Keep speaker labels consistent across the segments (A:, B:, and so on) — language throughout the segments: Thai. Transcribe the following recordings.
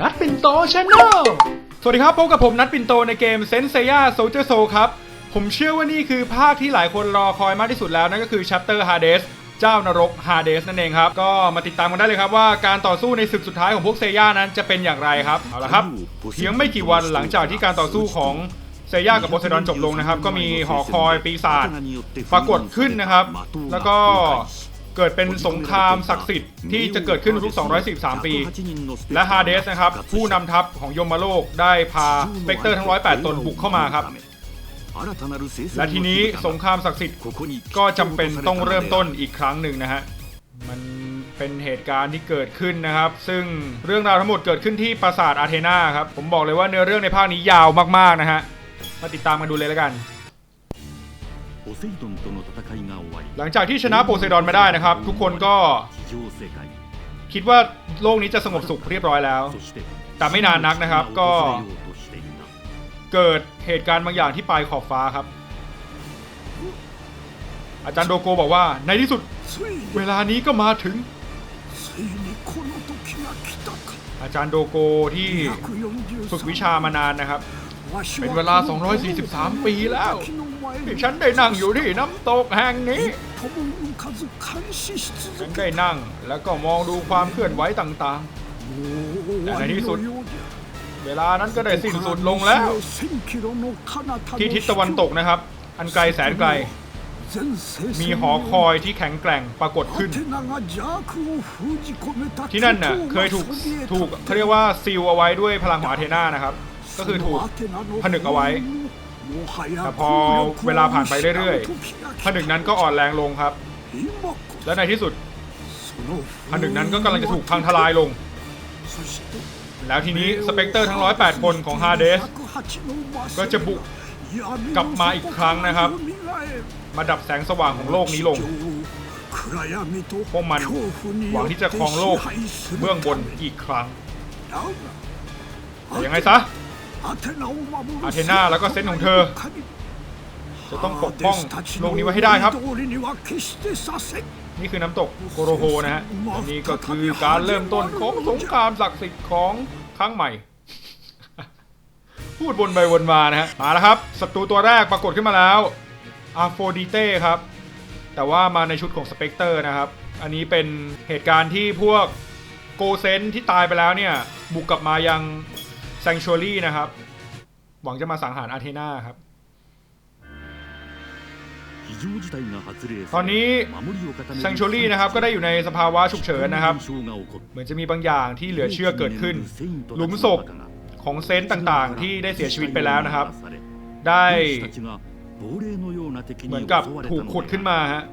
A: นัดปินโตชาแนลสวัสดีครับพบกับผมนัดปินโตในเกมเซนเซียโซเจอร์โซครับ ผมเชื่อว่านี่คือภาคที่หลายคนรอคอยมากที่สุดแล้ว นั่นก็คือ Chapter Hades เจ้านรก Hades นั่นเองครับ ก็มาติดตามกันได้เลยครับว่าการต่อสู้ในศึกสุดท้ายของพวกเซย่านั้นจะเป็นอย่างไรครับเอาละครับเพียงไม่กี่วันหลังจากที่การต่อสู้ของเซย่ากับโพไซดอนจบลงนะครับ ก็มีหอคอยปีศาจปรากฏขึ้นนะครับ แล้วก็ เกิดเป็นสงครามศักดิ์สิทธิ์ที่จะเกิดขึ้นทุก213ปี และฮาเดสนะครับ ผู้นำทัพของยมโลกได้พาสเปกเตอร์ทั้ง 108 ตนบุกเข้ามาครับ และทีนี้สงครามศักดิ์สิทธิ์ก็จำเป็นต้องเริ่มต้นอีกครั้งหนึ่งนะฮะ มันเป็นเหตุการณ์ที่เกิดขึ้นนะครับ ซึ่งเรื่องราวทั้งหมดเกิดขึ้นที่ปราสาทอาเทนาครับ ผมบอกเลยว่าเนื้อเรื่องในภาคนี้ยาวมากๆนะฮะ มาติดตามกันดูเลยแล้วกัน หลังจากที่ชนะโพไซดอนมาได้นะครับ ทุกคนก็คิดว่าโลกนี้จะสงบสุขเรียบร้อยแล้ว แต่ไม่นานนักนะครับก็เกิดเหตุการณ์บางอย่างที่ปลายขอบฟ้าครับ อาจารย์โดโกบอกว่าในที่สุดเวลานี้ก็มาถึง อาจารย์โดโกที่ฝึกวิชามานานนะครับ เป็นเวลา 243 ปีแล้ว ที่ฉันได้นั่งอยู่ที่น้ำตกแห่งนี้ฉันได้นั่งแล้วก็มองดูความเคลื่อนไหวต่างๆแต่ในที่สุด เวลานั้นก็ได้สิ้นสุดลงแล้ว ที่ทิศตะวันตกนะครับ อันไกลแสนไกล มีหอคอยที่แข็งแกร่งปรากฏขึ้น ที่นั่นน่ะเคยถูกถูกเขาเรียกว่าซีลเอาไว้ด้วยพลังของอาเทนานะครับ ก็คือถูกผนึกเอาไว้ แต่พอเวลาผ่านไปเรื่อยๆผนึกนั้นก็อ่อนแรงลงครับ และในที่สุดผนึกนั้นก็กำลังจะถูกพังทลายลง แล้วทีนี้สเปกเตอร์ทั้ง 108 คนของฮาเดสก็จะบุกกลับมาอีกครั้งนะครับ มาดับแสงสว่างของโลกนี้ลง พวกมันหวังที่จะครองโลกเบื้องบนอีกครั้งยังไงซะ อาเทนาแล้วก็เซนต์ของเธอ จะต้องปกป้องโลกนี้ไว้ให้ได้ครับ นี่คือน้ำตกโกโรโฮนะฮะและนี่ก็คือการเริ่มต้นของสงครามศักดิ์สิทธิ์ของครั้งใหม่ พูดวนไปวนมานะฮะมาแล้วครับศัตรูตัวแรกปรากฏขึ้นมาแล้วอาโฟดิเต้ครับ แต่ว่ามาในชุดของสเปกเตอร์นะครับ อันนี้เป็นเหตุการณ์ที่พวกโกเซนที่ตายไปแล้วเนี่ย บุกกลับมายัง แซงช u รี่นะครับ หวังจะมาสังหารอาเทนาครับ ตอนนี้แซงช u รี่นะครับก็ได้อยู่ในสภาวะฉุกเฉินนะครับ เหมือนจะมีบางอย่างที่เหลือเชื่อเกิดขึ้น หลุมศพของเซนต์ต่างๆ ที่ได้เสียชีวิตไปแล้วนะครับ ได้เหมือนกับถูกขุดขึ้นมาฮะ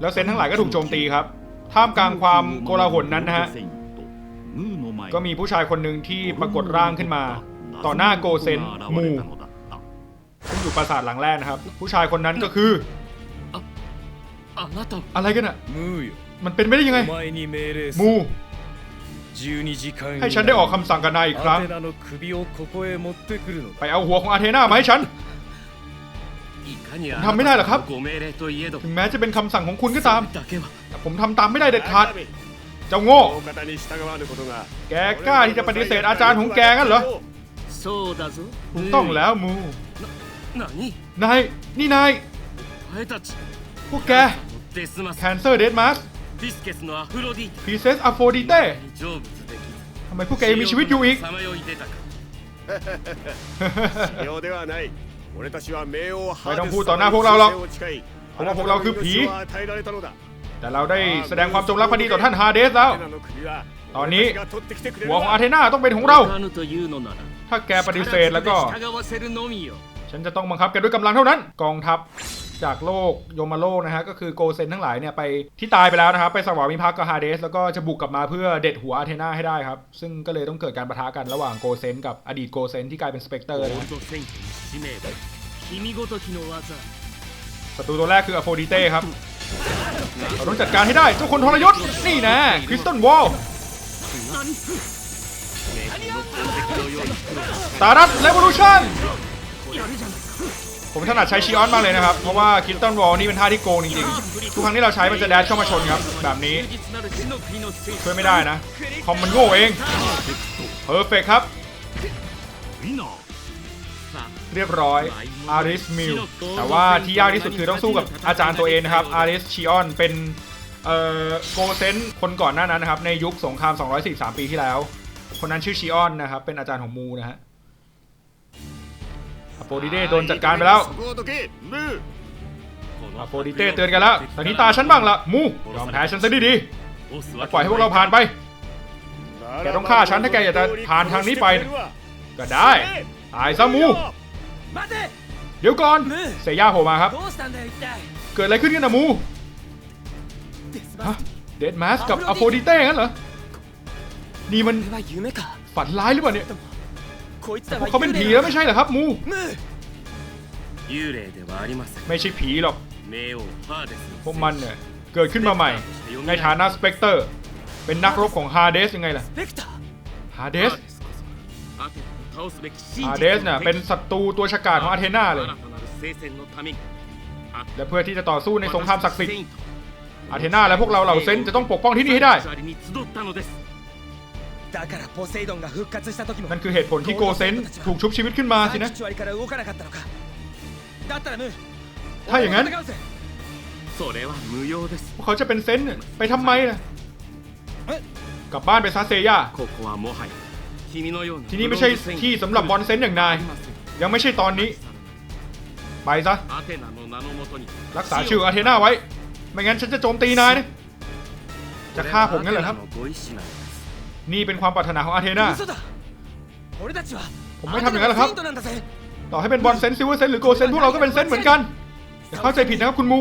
A: แล้วเซนต์ทั้งหลายก็ถูกโจมตีครับ ท่ามกลางความโกลาหลนั้นนะฮะ ก็มีผู้ชายคนหนึ่งที่ปรากฏร่างขึ้นมา ต่อหน้าโกเซนมูซึ่งอยู่ปราสาทหลังแรกนะครับ ผู้ชายคนนั้นก็คือ อะไรกันอะมันเป็นไม่ได้ยังไง มูให้ฉันได้ออกคำสั่งกับนายอีกครั้ง ไปเอาหัวของอาเทนามาให้ฉันทำไม่ได้หรอครับ ถึงแม้จะเป็นคำสั่งของคุณก็ตาม แต่ผมทำตามไม่ได้เด็ดขาด เจ้าโง่ แกกล้าที่จะปฏิเสธอาจารย์ของแกกันเหรอถูกต้องแล้วมูนาย นี่นาย พวกแก แคนเซอร์เดดมา
B: ร์
A: พีเซสอโฟดิเต้ทำไมพวกแกยังมีชีวิตอยู่อีกไม่ต้องพูดต่อหน้าพวกเราหรอกเพว่าพวกเราคือผี แต่เราได้แสดงความจงรักภักดีต่อท่านฮาเดสแล้ว ตอนนี้หัวของอาเทนาต้องเป็นของเรา ถ้าแกปฏิเสธแล้วก็ ฉันจะต้องบังคับแกด้วยกำลังเท่านั้น กองทัพจากโลกโยมาโลนะฮะก็คือโกเซนทั้งหลายเนี่ยไปที่ตายไปแล้วนะครับไปสวามิภักดิ์กับฮาเดสแล้วก็จะบุกกลับมาเพื่อเด็ดหัวอาเทนาให้ได้ครับ ซึ่งก็เลยต้องเกิดการประทะกันระหว่างโกเซนกับอดีตโกเซนที่กลายเป็นสเปกเตอร์ศัตรูตัวแรกคืออโฟดิเต้ครับ เราต้องจัดการให้ได้เจ้าคนทรยศนี่นะคริสตัลวอลตารัตเลวอลูชั่นผมถนัดใช้ชีออนมากเลยนะครับ เพราะว่าคริสตัลวอลนี่เป็นท่าที่โกงจริงๆ ทุกครั้งที่เราใช้มันจะแดชเข้ามาชนครับ แบบนี้ ช่วยไม่ได้นะ คอมมันโง่เองเพอร์เฟกครับ เรียบร้อยอาริสมิลแต่ว่าที่ยากที่สุดคือต้องสู้กับอาจารย์ตัวเองนะครับอาริสชิออนเป็นเอ่อโกเซนคนก่อนหน้านั้นนะครับ ในยุคสงคราม 243 ปีที่แล้ว คนนั้นชื่อชิออนนะครับ เป็นอาจารย์ของมูนะฮะอโปดิเต้โดนจัดการไปแล้วอโปดิเต้เตือนกันแล้วตอนนี้ตาฉันบ้างละมูยอมแพ้ฉันซะดีๆปล่อยให้พวกเราผ่านไปแกต้องฆ่าฉันถ้าแกอยากจะผ่านทางนี้ไป ก็ได้ ตายซะมู เดี๋ยวก่อน เสย่าโผล่มาครับ เกิดอะไรขึ้นกันนะมู ฮะ เดดมาสกับอโฟดิเต้งั้นเหรอ นี่มันฝันร้ายหรือเปล่าเนี่ยเขาเป็นผีแล้วไม่ใช่เหรอครับมู ไม่ใช่ผีหรอก พวกมันเนี่ยเกิดขึ้นมาใหม่ ในฐานะสเปกเตอร์ เป็นนักรบของฮาเดสยังไงล่ะ ฮาเดส อาเดสเนี่ยเป็นศัตรูตัวฉกาจของอาเทนาเลย และเพื่อที่จะต่อสู้ในสงครามศักดิ์สิทธิ์อาเทนาและพวกเราเหล่าเซนจะต้องปกป้องที่นี่ให้ได้นั่นคือเหตุผลที่โกเซนถูกชุบชีวิตขึ้นมาสินะ ถ้าอย่างนั้นเขาจะเป็นเซนไปทำไมล่ะ กลับบ้านไปซาเซย่า ที่นี่ไม่ใช่ที่สำหรับบอลเซนต์อย่างนาย ยังไม่ใช่ตอนนี้ ไปซะ รักษาชื่ออาเทนาไว้ ไม่งั้นฉันจะโจมตีนายนะจะฆ่าผมงั้นเหรอครับ นี่เป็นความปรารถนาของอาเทนาผมไม่ทำอย่างนั้นหรอกครับ ต่อให้เป็นบอลเซนต์ซิวเซนต์หรือโกเซนต์พวกเราก็เป็นเซนต์เหมือนกันอย่าเข้าใจผิดนะครับคุณมู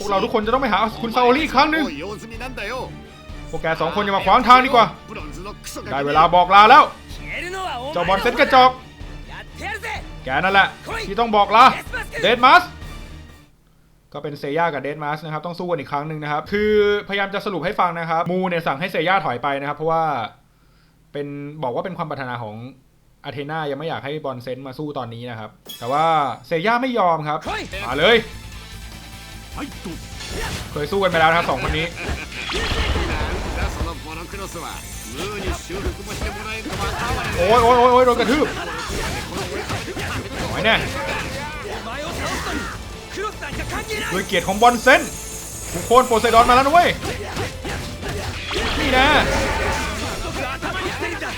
A: พวกเราทุกคนจะต้องไปหาคุณซาโอลี่อีกครั้งหนึ่ง พวกแกสองคนอย่ามาขวางทางดีกว่า ได้เวลาบอกลาแล้ว เจ้าบอลเซ็ตกระจกแกนั่นแหละ ที่ต้องบอกลา เดดมัสก็เป็นเซย่ากับเดนมาสนะครับต้องสู้กันอีกครั้งหนึ่งนะครับ คือพยายามจะสรุปให้ฟังนะครับ มูเนี่ยสั่งให้เซย่าถอยไปนะครับ เพราะว่าเป็นบอกว่าเป็นความปรารถนาของอาเทนายังไม่อยากให้บอลเซนมาสู้ตอนนี้นะครับ แต่ว่าเซย่าไม่ยอมครับมาเลย เคยสู้กันไปแล้วนะครับสองคนนี้
C: クロスはムーに修復もしてもらえるとは哀れ
A: โอ้ยโอ้ยโอ้ยโอ้ยโดนกระทืบหน่อยแน่
D: お前を倒すのにクロスなんか関係ない
A: ด้วยเกียรติของบอลเซนกูโค่นโปไซดอนมาแล้วนะเว้ย นี่นะ
D: 頭に来てるんだやっ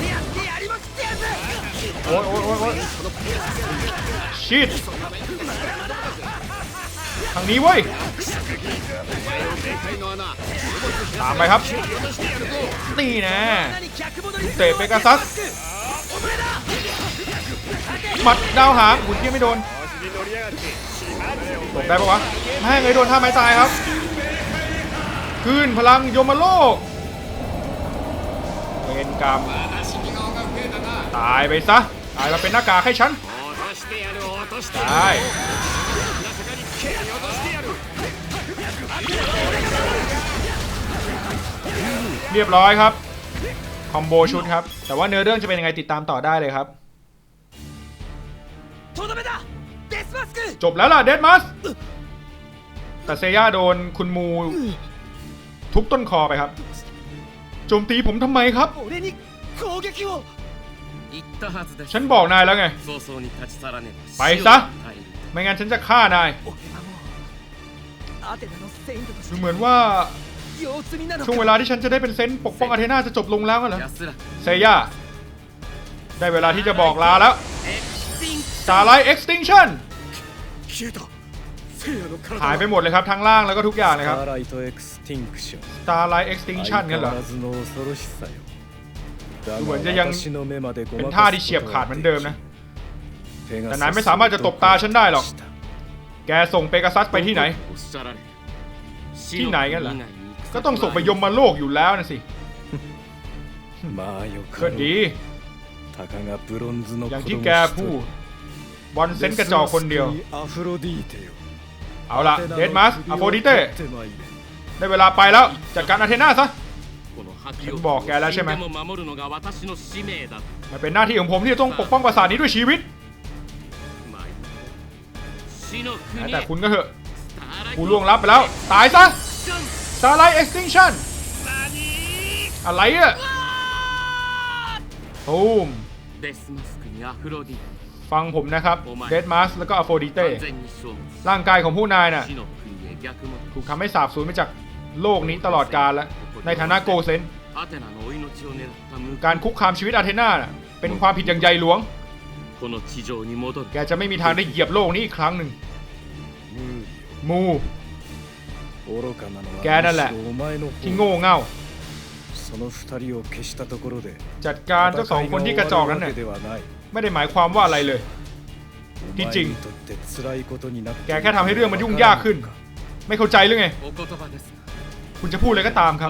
D: てやってやりまくってやるぜ
A: โอ้ยโอ้ยโอ้ยโอ้ยชิด ทางนี้เว้ย ตามไปครับ นี่นะเตะเปกาซัสหมัดดาวหางหุ่นเกี้ยไม่โดนตกได้ปะวะแม่งเลยโดนท่าไม้ตายครับ คืนพลังโยมโลกเป็นกรรม ตายไปซะ ตายมาเป็นหน้ากากให้ฉัน
C: ตาย
A: เรียบร้อยครับ คอมโบชุดครับ แต่ว่าเนื้อเรื่องจะเป็นยังไงติดตามต่อได้เลยครับ จบแล้วล่ะเดดมัสแต่เซย่าโดนคุณมูทุบต้นคอไปครับ โจมตีผมทำไมครับ ฉันบอกนายแล้วไง ไปซะ ไม่งั้นฉันจะฆ่านายดูเหมือนว่า ช่วงเวลาที่ฉันจะได้เป็นเซนต์ปกป้องอาเทนาจะจบลงแล้วเหรอเซย่าได้เวลาที่จะบอกลาแล้วสา
C: ไลเอ็กซ์ติงชัน
A: หายไปหมดเลยครับทั้งล่างแล้วก็ทุกอย่างเลยครับ Starlight Extinction กันเหรอดูเหมือนจะยังเป็นท่าที่เฉียบขาดเหมือนเดิมนะ แต่นายไม่สามารถจะตบตาฉันได้หรอก แกส่งเปกาซัสไปที่ไหน ที่ไหนกันเหรอ ก็ต้องส่งไปยมมาโลกอยู่แล้วนะสิ
E: มาโยก็
A: ดี อย่างที่แกพูดบอลเซนกระจอกคนเดียว เอาละเดนมาสอโฟดิเต้ได้เวลาไปแล้ว จัดการอาเทนาซะฉันบอกแกแล้วใช่ไหมมันเป็นหน้าที่ของผมที่จะต้องปกป้องปราสาทนี้ด้วยชีวิต แต่คุณก็เถอะกูล่วงลับไปแล้ว ตายซะ Starlight Extinction อะไรอะ
B: โอ้ม
A: ฟังผมนะครับเดดมาสแล้วก็อโฟดิเต้ร่างกายของผู้นายน่ะถูกทำให้สาบสูญไปจากโลกนี้ตลอดกาลแล้ว ในฐานะโกเซนการคุกคามชีวิตอาเทนาเป็นความผิดอย่างใหญ่หลวง แกจะไม่มีทางได้เหยียบโลกนี้อีกครั้งหนึ่งมู แก
E: นั่นแหละ
A: ที่โง่เง่าจัดการเจ้าสองคนที่กระจอกนั้น
E: เน่ะ
A: ไม่ได้หมายความว่าอะไรเลย
E: ที่จริง
A: แกแค่ทำให้เรื่องมันยุ่งยากขึ้น ไม่เข้าใจหรือไง คุณจะพูดอะไรก็ตามครับ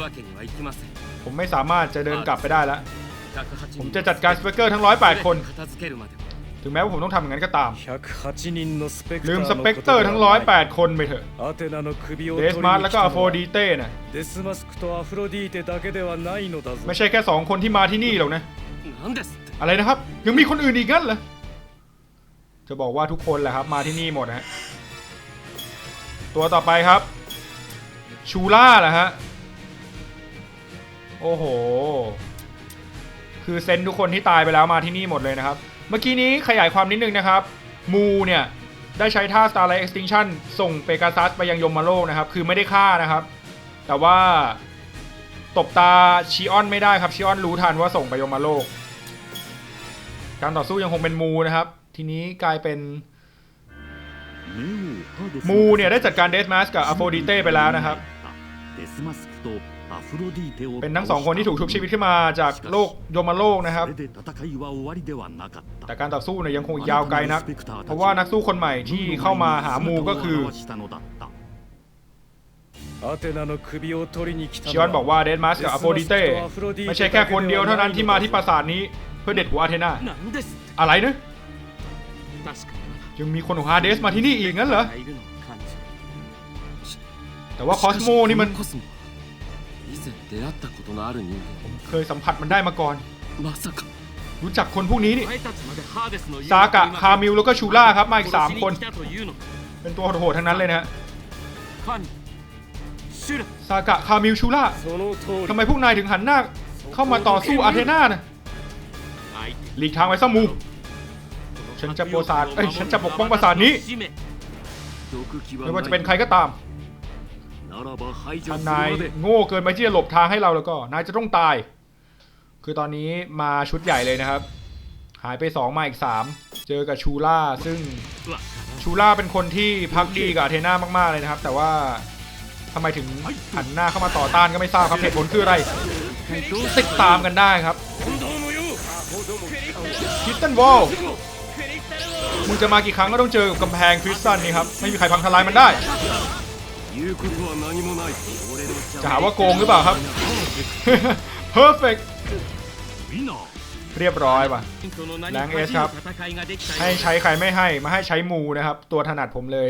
A: ผมไม่สามารถจะเดินกลับไปได้แล้ว ผมจะจัดการสเปกเกอร์ทั้งร้อ
B: ยแปดคน
A: ถึงแม้ว่าผมต้องทำอย่างนั้นก็ตาม ลืมสเปกเตอร์ทั้ง 108 คนไปเถอะ เดสมาร์
E: ท
A: แล้วก็อโฟดีเต้นะไม่ใช่แค่ 2 คนที่มาที่นี่หรอกนะ อะไรนะครับ ยังมีคนอื่นอีกงั้นเหรอ จะบอกว่าทุกคนแหละครับมาที่นี่หมดฮะ ตัวต่อไปครับ ชูล่าแหละฮะ โอ้โห คือเซนทุกคนที่ตายไปแล้วมาที่นี่หมดเลยนะครับ เมื่อกี้นี้ขยายความนิดนึงนะครับ มูเนี่ย ได้ใช้ท่า Starlight Extinction ส่งเปกาซัสไปยังยมโลกนะครับ คือไม่ได้ฆ่านะครับ แต่ว่าตบตาชิออนไม่ได้ครับชิออนรู้ทันว่าส่งไปยมโลก การต่อสู้ยังคงเป็นมูนะครับ ทีนี้กลายเป็นมูเนี่ยได้จัดการเดสมาสกับอโฟดิเต้ไปแล้วนะครับ เป็นทั้งสองคนที่ถูกชุบชีวิตขึ้นมาจากโลกโยมโลกนะครับ แต่การต่อสู้เนี่ยยังคงยาวไกลนัก เพราะว่านักสู้คนใหม่ที่เข้ามาหามูก็คือชิออนบอกว่าเดนมาสกับอโฟดิเต้ไม่ใช่แค่คนเดียวเท่านั้นที่มาที่ปราสาทนี้เพื่อเด็ดหัวอาเทนาอะไรนะยังมีคนของฮาเดสมาที่นี่อีกงั้นเหรอแต่ว่าคอสโมนี่มัน
B: 以前出会ったことのある人
A: เคยสัมผัสมันได้มาก่อน
B: まさか
A: รู้จักคนพวกนี้นี่ซากะคามิลแล้วก็ชูล่าครับมาอีกสามคนเป็นตัวโหดๆทั้งนั้นเลยนะซากะคามิลชูล่าทำไมพวกนายถึงหันหน้าเข้ามาต่อสู้อาเทนานะ
B: 相手
A: หลีกทางไว้ซะมู ฉันจะปกป้องปราสาทฉันจะปกป้องปราสาทนี้ไม่ว่าจะเป็นใครก็ตาม ถ้านายโง่เกินไปที่จะหลบทางให้เราแล้วก็นายจะต้องตาย คือตอนนี้มาชุดใหญ่เลยนะครับ หายไป2มาอีก 3 เจอกับชูล่าซึ่งชูล่าเป็นคนที่พักดีกับอาเทนามากๆเลยนะครับ แต่ว่าทำไมถึงหันหน้าเข้ามาต่อต้านก็ไม่ทราบครับเหตุผลคืออะไรติดตามกันได้ครับคิสตันวอลมึงจะมากี่ครั้งก็ต้องเจอกับกำแพงคริสตันนี่ครับ ไม่มีใครพังทลายมันได้ จะหาว่าโกงหรือเปล่าครับ perfect เรียบร้อยป่ะแรงเอสครับ ให้ใช้ใครไม่ให้ มาให้ใช้มูนะครับ ตัวถนัดผมเลย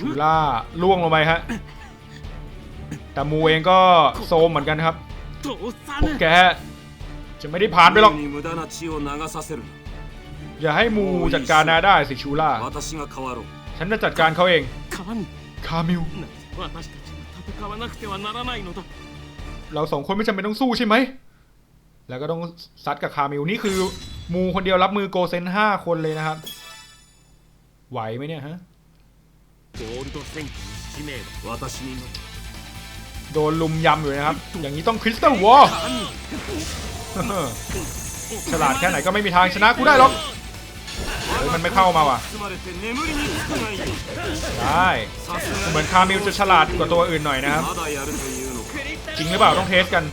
A: ชูล่าล่วงลงไปฮะ แต่มูเองก็โซมเหมือนกันครับพวกแก จะไม่ได้ผ่านไปหรอก อย่าให้มูจัดการนาได้สิชูล่า ฉันจะจัดการเขาเอง คามิลเราสองคนไม่จำเป็นต้องสู้ใช่ไหม แล้วก็ต้องซัดกับคามิลนี่คือ มูคนเดียวรับมือโกเซนห้าคนเลยนะครับ ไหวไหมเนี่ยฮะ โดนลุมยำอยู่นะครับ อย่างนี้ต้องคริสตัลวอลฉลาดแค่ไหนก็ไม่มีทางชนะกูได้หรอก มันไม่เข้ามาว่ะได้เหมือนคามิวจะฉลาดกว่าตัวอื่นหน่อยนะครับ จริงหรือเปล่าต้องเทสกัน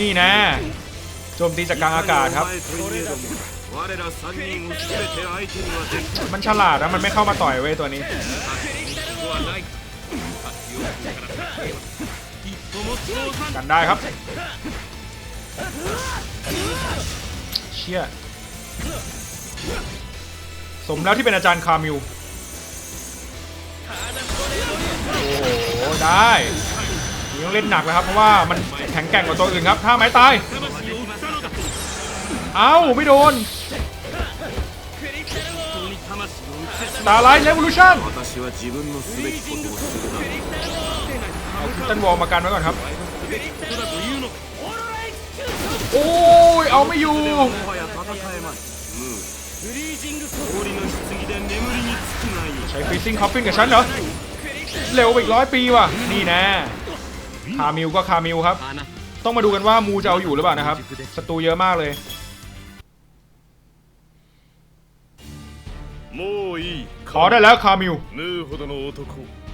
A: นี่นะโจมตีจากกลางอากาศครับ มันฉลาดนะมันไม่เข้ามาต่อยเว้ยตัวนี้
B: はない勝つよから一歩も通さん
A: กันได้ครับ เชี่ย สมแล้วที่เป็นอาจารย์คามิล โอ้โห อ้ได้นี่ต้องเล่นหนักแล้วครับ เพราะว่ามันแข็งแกร่งกว่าตัวอื่นครับท่าไม้ตาย เอ้า ไม่โดน ตาไลท์เลเวลูชั่นเอาคิตตันวอลมากันไว้ก่อนครับ โอ้ย เอาไม่อยู่ ใช้ฟรีซิงคัพปิ้งกับฉันเหรอ เร็วไปอีกร้อยปีว่ะ นี่แน่คามิวก็คามิวครับ ต้องมาดูกันว่ามูจะเอาอยู่หรือเปล่านะครับศัตรูเยอะมากเลย ขอได้แล้วคามิว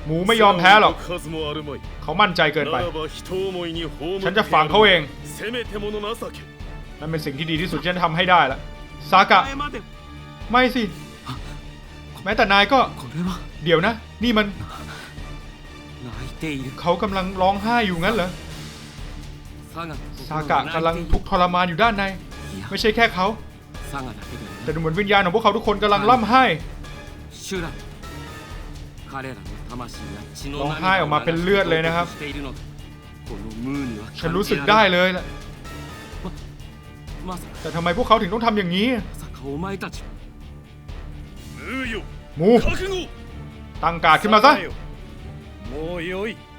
A: หมูไม่ยอมแพ้หรอกเขามั่นใจเกินไป ฉันจะฝังเขาเองนั่นเป็นสิ่งที่ดีที่สุดที่ฉันทำให้ได้ละซากะ ไม่สิ แม้แต่นายก็ เดี๋ยวนะ นี่มัน เขากำลังร้องไห้อยู่งั้นเหรอซากะกำลังทุกทรมานอยู่ด้านใน ไม่ใช่แค่เขา แต่ดูเหมือนวิญญาณของพวกเขาทุกคนกำลังร่ำไห้ร้องไห้ออกมาเป็นเลือดเลยนะครับ ฉันรู้สึกได้เลยแหละแต่ทำไมพวกเขาถึงต้องทำอย่างนี้ มู ตั้งการขึ้นมาซะ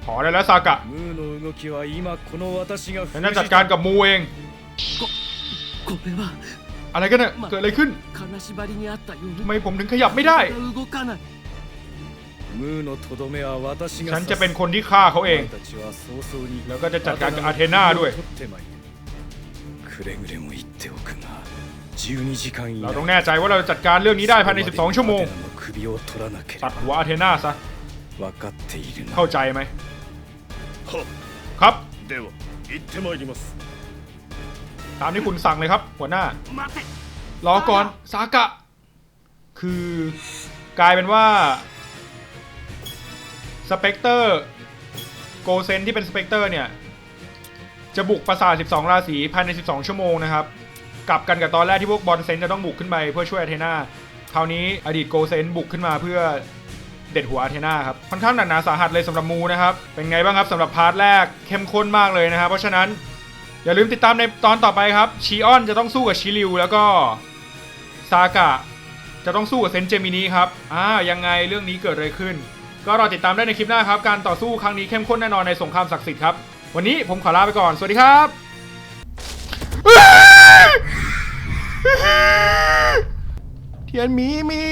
A: พอได้แล้วซากะฉันจะจัดการกับมูเอง อะไรกันเนี่ยเกิดอะไรขึ้นทำไมผมถึงขยับไม่ได้ ฉันจะเป็นคนที่ฆ่าเขาเอง แล้วก็จะจัดการกับอาเทนาด้วย เราต้องแน่ใจว่าเราจะจัดการเรื่องนี้ได้ภายใน 12 ชั่วโมง ตัดหัวอาเทนาซะ เข้าใจไหม ครับามที่คุณสั่งเลยครับ หัวหน้า
C: 待て
A: รอก่อนซากะ คือกลายเป็นว่าสเปกเตอร์โกเซนที่เป็นสเปกเตอร์เนี่ย จะบุกปราสาท 12 ราศีภายใน 12 ชั่วโมงนะครับ กลับกันกับตอนแรกที่พวกบอลเซนจะต้องบุกขึ้นไปเพื่อช่วยอาเทนาคราวนี้อดีตโกเซนบุกขึ้นมาเพื่อเด็ดหัวอาเทนาครับค่อนข้างหนักหนาสาหัสเลยสำหรับมูนะครับ เป็นไงบ้างครับสำหรับพาร์ทแรกเข้มข้นมากเลยนะครับเพราะฉะนั้น อย่าลืมติดตามในตอนต่อไปครับชีออนจะต้องสู้กับชิริว แล้วก็ซากะจะต้องสู้กับเซนเจมินีครับอ่ายังไงเรื่องนี้เกิดอะไรขึ้น ก็รอติดตามได้ในคลิปหน้าครับ การต่อสู้ครั้งนี้เข้มข้นแน่นอนในสงครามศักดิ์สิทธิ์ครับ วันนี้ผมขอลาไปก่อน สวัสดีครับเทียนมีมี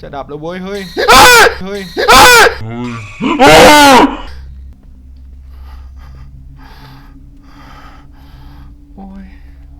A: จะดับแล้วเว้ยเฮ้ยเฮ้ย